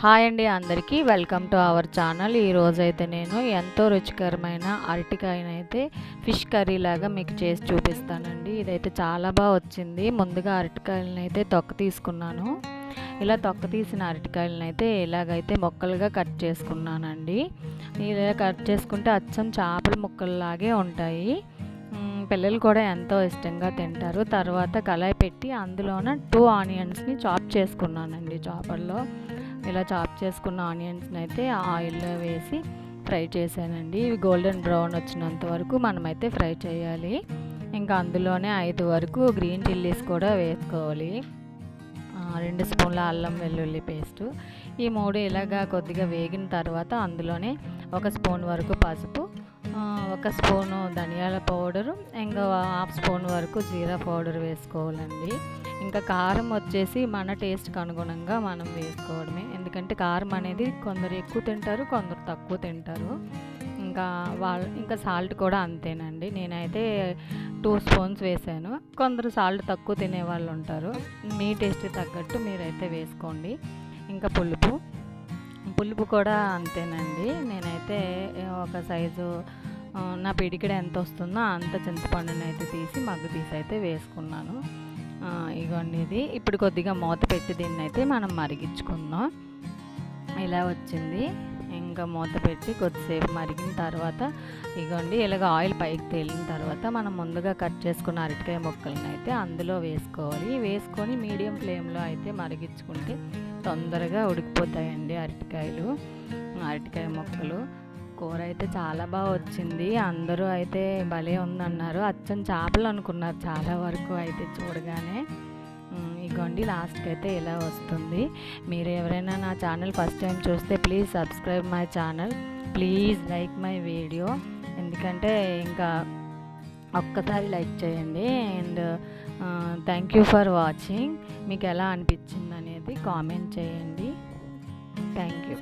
Hi అండి అందరికీ. Welcome to our channel. ఈరోజు అయితే నేను ఎంతో రుచికరమైన అరటికాయనైతే ఫిష్ కర్రీ లాగా మీకు చేసి చూపిస్తానండి. ఇదైతే చాలా బాగా వచ్చింది. ముందుగా అరటికాయలను అయితే తొక్క తీసుకున్నాను. ఇలా తొక్క తీసిన అరటికాయలను అయితే ఇలాగైతే ముక్కలుగా కట్ చేసుకున్నానండి. ఇలా కట్ చేసుకుంటే అచ్చం చేపల ముక్కల్లాగే ఉంటాయి. పిల్లలు కూడా ఎంతో ఇష్టంగా తింటారు. తర్వాత కళాయి పెట్టి అందులోన టూ ఆనియన్స్ని చాప్ చేసుకున్నానండి చాపర్లో ఇలా చాప్ చేసుకున్న ఆనియన్స్ని అయితే ఆయిల్లో వేసి ఫ్రై చేశానండి. ఇవి గోల్డెన్ బ్రౌన్ వచ్చినంత వరకు మనమైతే ఫ్రై చేయాలి. ఇంకా అందులోనే ఐదు వరకు గ్రీన్ చిల్లీస్ కూడా వేసుకోవాలి. ఆ, రెండు స్పూన్ల అల్లం వెల్లుల్లి పేస్టు. ఈ మూడు ఇలాగా కొద్దిగా వేగిన తర్వాత అందులోనే ఒక స్పూన్ వరకు పసుపు ఒక స్పూను ధనియాల పౌడరు ఇంకా హాఫ్ స్పూన్ వరకు జీరా పౌడర్ వేసుకోవాలండి. ఇంకా కారం వచ్చేసి మన టేస్ట్కి అనుగుణంగా మనం వేసుకోవడమే. ఎందుకంటే కారం అనేది కొందరు ఎక్కువ తింటారు కొందరు తక్కువ తింటారు. ఇంకా వాళ్ళ ఇంకా సాల్ట్ కూడా అంతేనండి. నేనైతే టూ స్పూన్స్ వేసాను. కొందరు సాల్ట్ తక్కువ తినే వాళ్ళు ఉంటారు. మీ టేస్ట్ తగ్గట్టు మీరైతే వేసుకోండి. ఇంకా పులుపు. పులుపు కూడా అంతేనండి. నేనైతే ఒక సైజు నా పిడికిడ ఎంత వస్తుందో అంత చింతపండుని అయితే తీసి మగ్గు తీసి అయితే వేసుకున్నాను. ఇగోండి ఇది. ఇప్పుడు కొద్దిగా మూత పెట్టి దీన్ని అయితే మనం మరిగించుకుందాం. ఇలా వచ్చింది. ఇంకా మూత పెట్టి కొద్దిసేపు మరిగిన తర్వాత ఇగోండి ఇలాగ ఆయిల్ పైకి తేలిన తర్వాత మనం ముందుగా కట్ చేసుకున్న అరటికాయ ముక్కలను అయితే అందులో వేసుకోవాలి. వేసుకొని మీడియం ఫ్లేమ్లో అయితే మరిగించుకుంటే తొందరగా ఉడికిపోతాయండి అరటికాయలు అరటికాయ ముక్కలు. కూర అయితే చాలా బాగా వచ్చింది. అందరూ అయితే భలే ఉందన్నారు. అచ్చం చేపలు అనుకున్నారు చాలా వరకు అయితే చూడగానే. ఇగోండి లాస్ట్కి అయితే ఇలా వస్తుంది. మీరు ఎవరైనా నా ఛానల్ ఫస్ట్ టైం చూస్తే please subscribe my channel. Please like my video. ఎందుకంటే ఇంకా ఒక్కసారి లైక్ చేయండి. And thank you for watching మీకు ఎలా అనిపించింది అనేది కామెంట్ చేయండి. Thank you